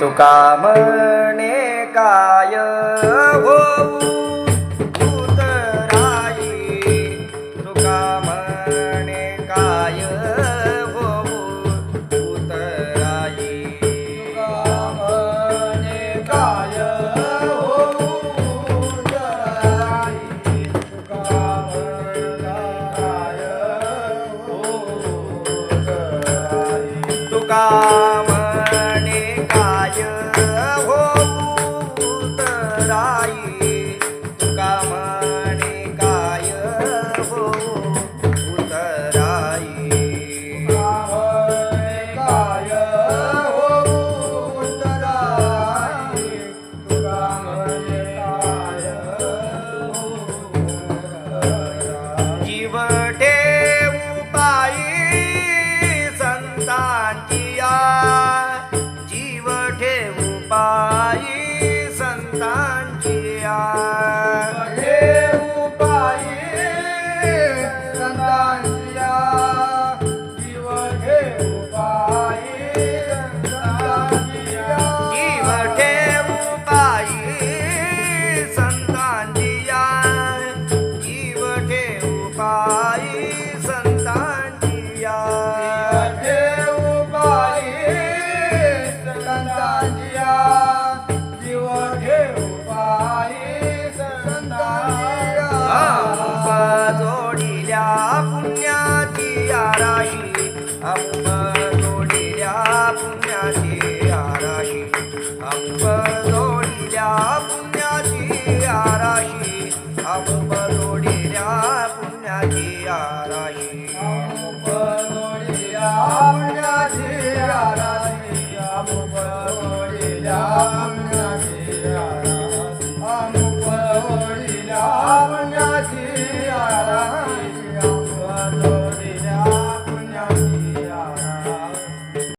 तुका म्हणे काय होऊ उतराई राम जोडिल्या पुण्याची आराशी अंब जोडिल्या पुण्याची आराशी अंब जोडिल्या पुण्याची आराशी अंब जोडिल्या पुण्याची आराशी